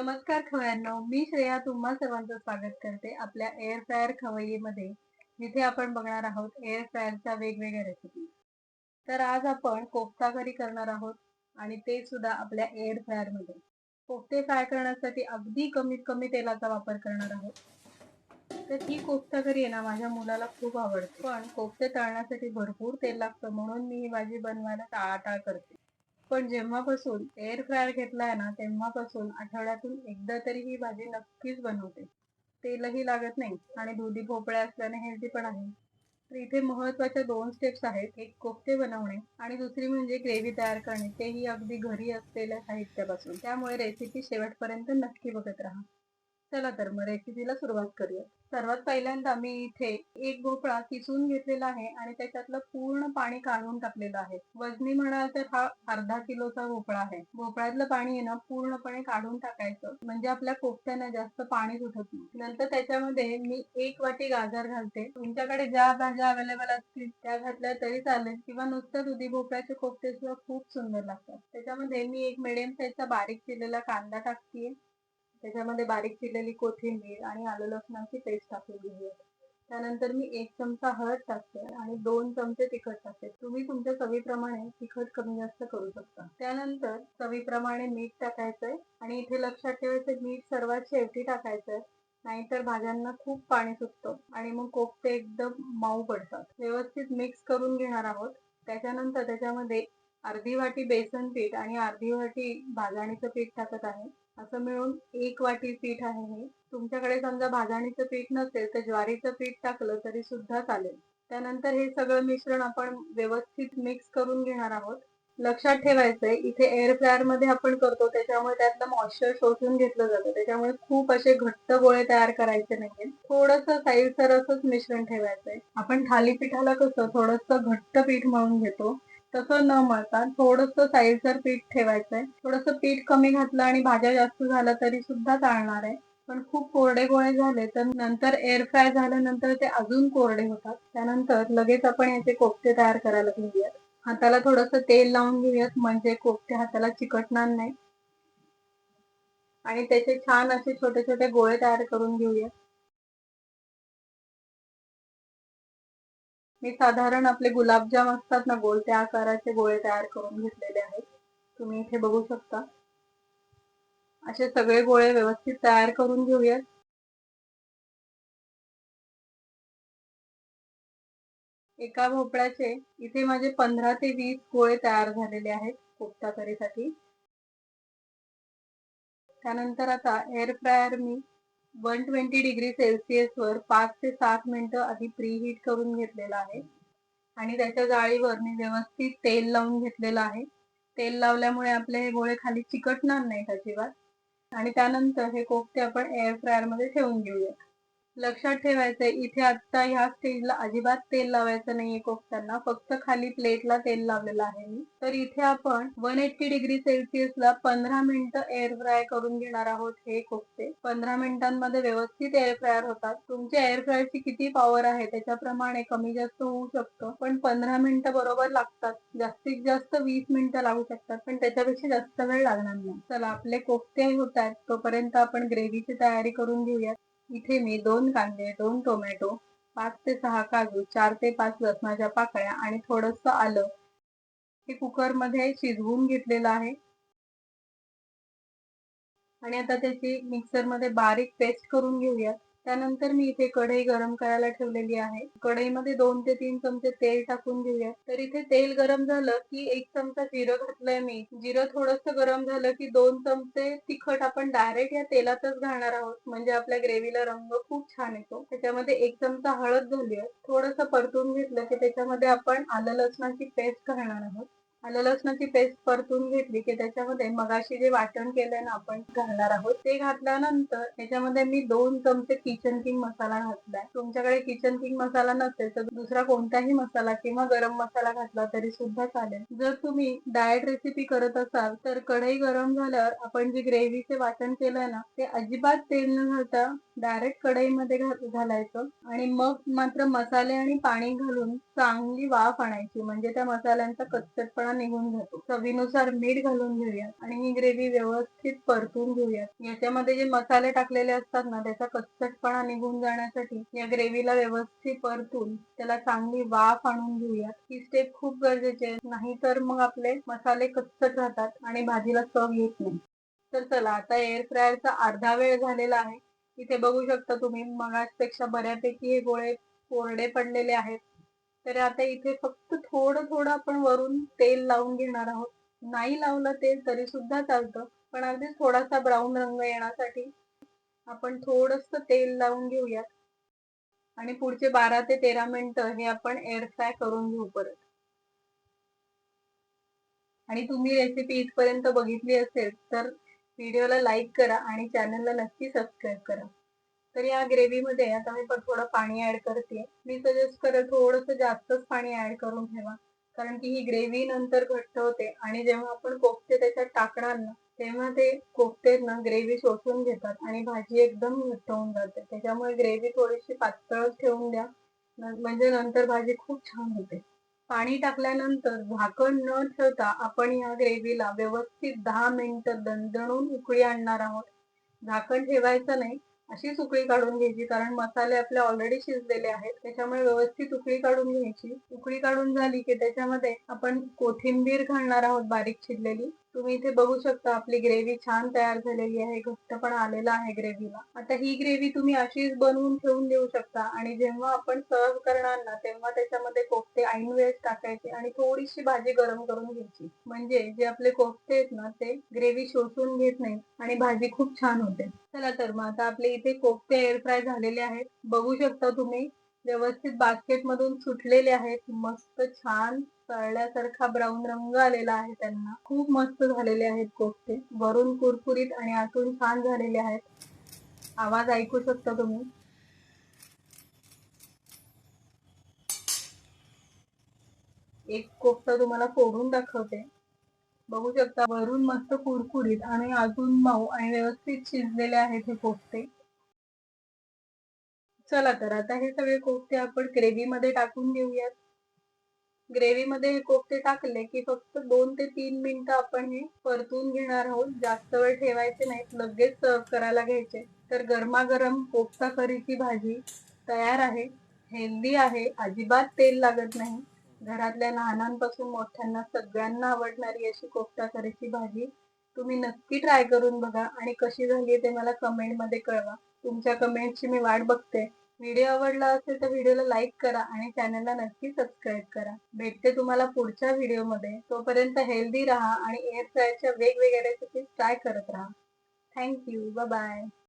नमस्कार खवयांनो मी श्रेया तुम्हा सर्वांचं स्वागत करते आपल्या एअर फ्रायर खवय्येमध्ये जिथे आपण बघणार आहोत एअर फ्रायरच्या वेगवेगळ्या रेसिपी तर आज आपण कोफ्ता करी करणार आहोत आणि ते सुद्धा आपल्या एअर फ्रायरमध्ये कोफ्ते फ्राय करण्यासाठी अगदी कमीत कमी तेलाचा वापर करणार आहोत. तर ही कोफ्ता करी आहे ना माझ्या मुलाला खूप आवडते. पण कोफ्ते तळण्यासाठी भरपूर तेल लागतं म्हणून मी ही भाजी बनवायला टाळाटाळ करते. पण जेव्हापासून एअर फ्रायर घेतलाय ना तेव्हापासून आठवड्यातून एकदा तरी ही भाजी नक्कीच बनवते. तेलही लागत नाही आणि दुधी भोपळ्या असल्याने हेल्दी पण आहे. तर इथे महत्त्वाच्या दोन स्टेप्स आहेत. एक कोफ्ते बनवणे आणि दुसरी म्हणजे ग्रेव्ही तयार करणे. तेही अगदी घरी असलेल्या साहित्यापासून. त्यामुळे रेसिपी शेवटपर्यंत नक्की बघत राहा. चला तर मग रेसिपीला सुरुवात करूया. सर्वात पहिल्यांदा मी इथे एक भोपळा किसून घेतलेला आहे आणि त्याच्यातलं पूर्ण पाणी काढून टाकलेलं आहे. वजनी म्हणाल तर हा अर्धा किलोचा भोपळा आहे. भोपळ्यातलं पाणी आहे ना पूर्णपणे काढून टाकायचं. म्हणजे आपल्या कोफ्त्यांना जास्त पाणी सुटत नाही. नंतर त्याच्यामध्ये मी एक वाटी गाजर घालते. तुमच्याकडे ज्या भाज्या अवेलेबल असतील त्या घातल्या तरी चालेल. किंवा नुसतं दुधी भोपळ्याचे कोफ्ते सुद्धा खूप सुंदर लागतात. त्याच्यामध्ये मी एक मिडियम साईजचा बारीक केलेला कांदा टाकते त्याच्यामध्ये बारीक चिरलेली कोथिंबीर आणि आलं लसणाची पेस्ट टाकून आहे. त्यानंतर मी एक चमचा हळद टाकते आणि दोन चमचे तिखट टाकते. तुम्ही तुमच्या चवीप्रमाणे तिखट कमी जास्त करू शकता. त्यानंतर चवीप्रमाणे मीठ टाकायचंय आणि इथे लक्षात ठेवायचं मीठ सर्वात शेवटी टाकायचंय नाहीतर भाज्यांना खूप पाणी सुटतं आणि मग कोफते एकदम मऊ पडतात. व्यवस्थित मिक्स करून घेणार आहोत. त्याच्यानंतर त्याच्यामध्ये अर्धी वाटी बेसन पीठ आणि अर्धी वाटी भाजणीचं पीठ टाकत आहे. असं मिळून एक वाटी पीठ आहे हे. तुमच्याकडे समजा भाजणीचं पीठ नसेल तर ज्वारीचं पीठ टाकलं तरी सुद्धा चालेल. त्यानंतर हे सगळं मिश्रण आपण व्यवस्थित मिक्स करून घेणार आहोत. लक्षात ठेवायचंय इथे एअर फ्रायरमध्ये आपण करतो त्याच्यामुळे त्यातलं मॉइश्चर शोषून घेतलं जातं. त्याच्यामुळे खूप असे घट्ट गोळे तयार करायचे नाहीये थोडस साईडसर असंच मिश्रण ठेवायचंय. आपण थालीपीठाला कसं थोडस घट्ट पीठ मळून घेतो. तसं न मळता थोडस साईजर पीठ ठेवायचंय. थोडस पीठ कमी घातलं आणि भाज्या जास्त झाल्या तरी सुद्धा चालणार आहे. पण खूप कोरडे गोळे झाले तर नंतर एअर फ्राय झाल्यानंतर ते अजून कोरडे होतात. त्यानंतर लगेच आपण याचे कोफ्ते तयार करायला घेऊयात. हाताला थोडस तेल लावून घेऊयात म्हणजे कोफ्ते हाताला चिकटणार नाही आणि त्याचे छान असे छोटे छोटे गोळे तयार करून घेऊयात. मी साधारण आपले गुलाबजाम असतात ना गोल त्या आकाराचे गोळे तयार करून घेतलेले आहेत. तुम्ही इथे बघू शकता. असे सगळे गोळे व्यवस्थित तयार करून घेऊयात. एका भोपळ्याचे इथे माझे पंधरा ते वीस गोळे तयार झालेले आहेत कोफ्ता करीसाठी त्यानंतर आता एअर फ्रायर मी वन ट्वेंटी डिग्री सेल्सिअस वर पाच ते सात मिनिट आधी प्री हीट करून घेतलेला आहे. आणि त्याच्या जाळीवर मी व्यवस्थित तेल लावून घेतलेलं आहे. तेल लावल्यामुळे आपले हे गोळे खाली चिकटणार नाहीत अजिबात. आणि त्यानंतर हे कोफ्ते आपण एअर फ्रायरमध्ये ठेवून घेऊया लक्षात ठेवायचंय इथे आता ह्या स्टेजला अजिबात तेल लावायचं नाहीये कोफ्त्यांना. फक्त खाली प्लेटला तेल लावलेलं आहे मी. तर इथे आपण वन एट्टी डिग्री सेल्सिअसला पंधरा मिनिटं एअर फ्राय करून घेणार आहोत हे कोफ्ते. पंधरा मिनिटांमध्ये व्यवस्थित एअर फ्रायर होतात. तुमच्या एअर फ्रायरची किती पॉवर आहे त्याच्याप्रमाणे कमी जास्त होऊ शकतं. पण पंधरा मिनिटं बरोबर लागतात. जास्तीत जास्त वीस मिनिटं लागू शकतात. पण त्याच्यापेक्षा जास्त वेळ लागणार नाही. चला आपले कोफ्ते होत आहेत. तोपर्यंत आपण ग्रेव्हीची तयारी करून घेऊयात. इथे मी दोन कांदे दोन टोमॅटो पाच ते सहा काजू चार ते पाच लसणाच्या पाकळ्या आणि थोडस आलं हे कुकरमध्ये शिजवून घेतलेलं आहे. आणि आता त्याची मिक्सरमध्ये बारीक पेस्ट करून घेऊयात. त्यानंतर मी इथे कढई गरम करायला ठेवलेली आहे. कढईमध्ये दोन ते तीन चमचे तेल टाकून घेऊया. तर इथे तेल गरम झालं की एक चमचा जिरं घातलंय मी. जिरं थोडस गरम झालं की दोन चमचे तिखट आपण डायरेक्ट या तेलातच घालणार आहोत. म्हणजे आपल्या ग्रेव्हीला रंग खूप छान येतो. त्याच्यामध्ये एक चमचा हळद घालूया. थोडस परतून घेतलं की त्याच्यामध्ये आपण आलं लसणाची पेस्ट घालणार आहोत. आलं लसणाची पेस्ट परतून घेतली की त्याच्यामध्ये मगाशी जे वाटण केलंय ना आपण घालणार आहोत. ते घातल्यानंतर त्याच्यामध्ये मी दोन चमचे किचन किंग मसाला घातलाय. तुमच्याकडे किचन किंग मसाला नसेल तर दुसरा कोणताही मसाला किंवा गरम मसाला घातला तरी सुद्धा चालेल. जर तुम्ही डाएट रेसिपी करत असाल तर कढई गरम झाल्यावर आपण जे ग्रेव्हीचे वाटण केलंय ना ते अजिबात तेल न घालता डायरेक्ट कढईमध्ये घालायचं आणि मग मात्र मसाले आणि पाणी घालून चांगली वाफ आणायची. म्हणजे त्या मसाल्यांचा कच्चटपणा कच्चटपणा निघून जातो. चवीनुसार मीठ घालून घेऊया आणि ही ग्रेव्ही व्यवस्थित परतून घेऊया. याच्यामध्ये जे मसाले टाकलेले असतात ना त्याचा कच्चटपणा निघून जाण्यासाठी या ग्रेव्हीला व्यवस्थित परतून त्याला चांगली वाफ आणून घेऊयात ही स्टेप खूप गरजेची आहे. नाहीतर मग आपले मसाले कच्चट राहतात आणि भाजीला चव येत नाही. तर चला आता एअर फ्रायरचा अर्धा वेळ झालेला आहे. इथे बघू शकता तुम्ही मगाशपेक्षा बऱ्यापैकी हे गोळे कोरडे पडलेले आहेत. तर आता इथे फक्त थोडं थोडं आपण वरून तेल लावून घेणार आहोत. नाही लावलं तेल तरी सुद्धा चालतं. पण अगदी थोडासा ब्राऊन रंग येण्यासाठी आपण थोडस तेल लावून घेऊयात. आणि पुढचे बारा ते तेरा मिनिटं हे आपण एअर फ्राय करून घेऊ परत. आणि तुम्ही रेसिपी इथपर्यंत बघितली असेल तर व्हिडिओला लाईक करा आणि चॅनलला नक्की सबस्क्राईब करा. तर या ग्रेव्हीमध्ये आता मी पण थोडं पाणी ऍड करते. मी सजेस्ट करेल थोडंसं जास्तच पाणी ऍड करून ठेवा. कारण की ही ग्रेव्ही नंतर घट्ट होते. आणि जेव्हा आपण कोफते त्याच्यात टाकणार ना तेव्हा ते कोफते ना ग्रेव्ही शोषून घेतात. आणि भाजी एकदम घट्ट होऊन जाते. त्याच्यामुळे ग्रेव्ही थोडीशी पातळच ठेवून द्या. म्हणजे नंतर भाजी खूप छान होते. पाणी टाकल्यानंतर झाकण न ठेवता आपण या ग्रेव्हीला व्यवस्थित दहा मिनिटं दणदणून उकळी आणणार आहोत. झाकण ठेवायचं नाही. अशीच उकळी काढून घ्यायची कारण मसाले आपले ऑलरेडी शिजलेले आहेत. त्याच्यामुळे व्यवस्थित उकळी काढून घ्यायची. उकळी काढून झाली की त्याच्यामध्ये आपण कोथिंबीर घालणार आहोत बारीक चिरलेली. तुम्ही इथे बघू शकता आपली ग्रेव्ही छान तयार झालेली आहे घट्ट पण आलेला आहे ग्रेव्हीला आता ही ग्रेव्ही तुम्ही अशीच बनवून ठेवून देऊ शकता. आणि जेव्हा आपण सर्व करणार ना तेव्हा त्याच्यामध्ये कोफ्ते ऐन वेळेस टाकायचे आणि थोडीशी भाजी गरम करून घ्यायची. म्हणजे जे आपले कोफ्ते आहेत ना ते ग्रेव्ही शोषून घेत नाही आणि भाजी खूप छान होते. चला तर मग आता आपले इथे कोफ्ते एअर फ्राय झालेले आहेत. बघू शकता तुम्ही व्यवस्थित बास्केट मधून सुटलेले आहेत. मस्त छान तळल्यासारखा ब्राऊन रंग आलेला आहे त्यांना. खूप मस्त झालेले आहेत कोफ्ते. वरून कुरकुरीत आणि आतून छान झालेले आहेत. आवाज ऐकू शकता तुम्ही? एक कोफ्ता तुम्हाला फोडून दाखवते. बघू शकता वरून मस्त कुरकुरीत आणि अजून मऊ आणि व्यवस्थित शिजलेले आहेत हे कोफ्ते. चला तर आता हे सगळे कोफ्ते आपण ग्रेव्हीमध्ये टाकून घेऊयात. ग्रेव्ही मध्ये हे कोफते टाकले की फक्त दोन ते तीन मिनिटं आपण हे परतून घेणार आहोत. जास्त वेळ ठेवायचे नाहीत लगेच सर्व करायला घ्यायचे. तर गरमागरम कोफ्ता करीची भाजी तयार आहे हेल्दी आहे अजिबात तेल लागत नाही. घरातल्या लहानांपासून मोठ्यांना सगळ्यांना आवडणारी अशी कोफ्ता करीची भाजी तुम्ही नक्की ट्राय करून बघा आणि कशी झाली ते मला कमेंटमध्ये कळवा. तुमच्या कमेंटची मी वाट बघते. व्हिडिओ आवडला असेल तर व्हिडिओला लाईक करा आणि चॅनलला नक्की सबस्क्राईब करा. भेटते तुम्हाला पुढच्या व्हिडिओमध्ये. तोपर्यंत हेल्दी राहा आणि एअर फ्रायच्या वेगवेगळ्या रेसिपीज ट्राय करत राहा. Thank you bye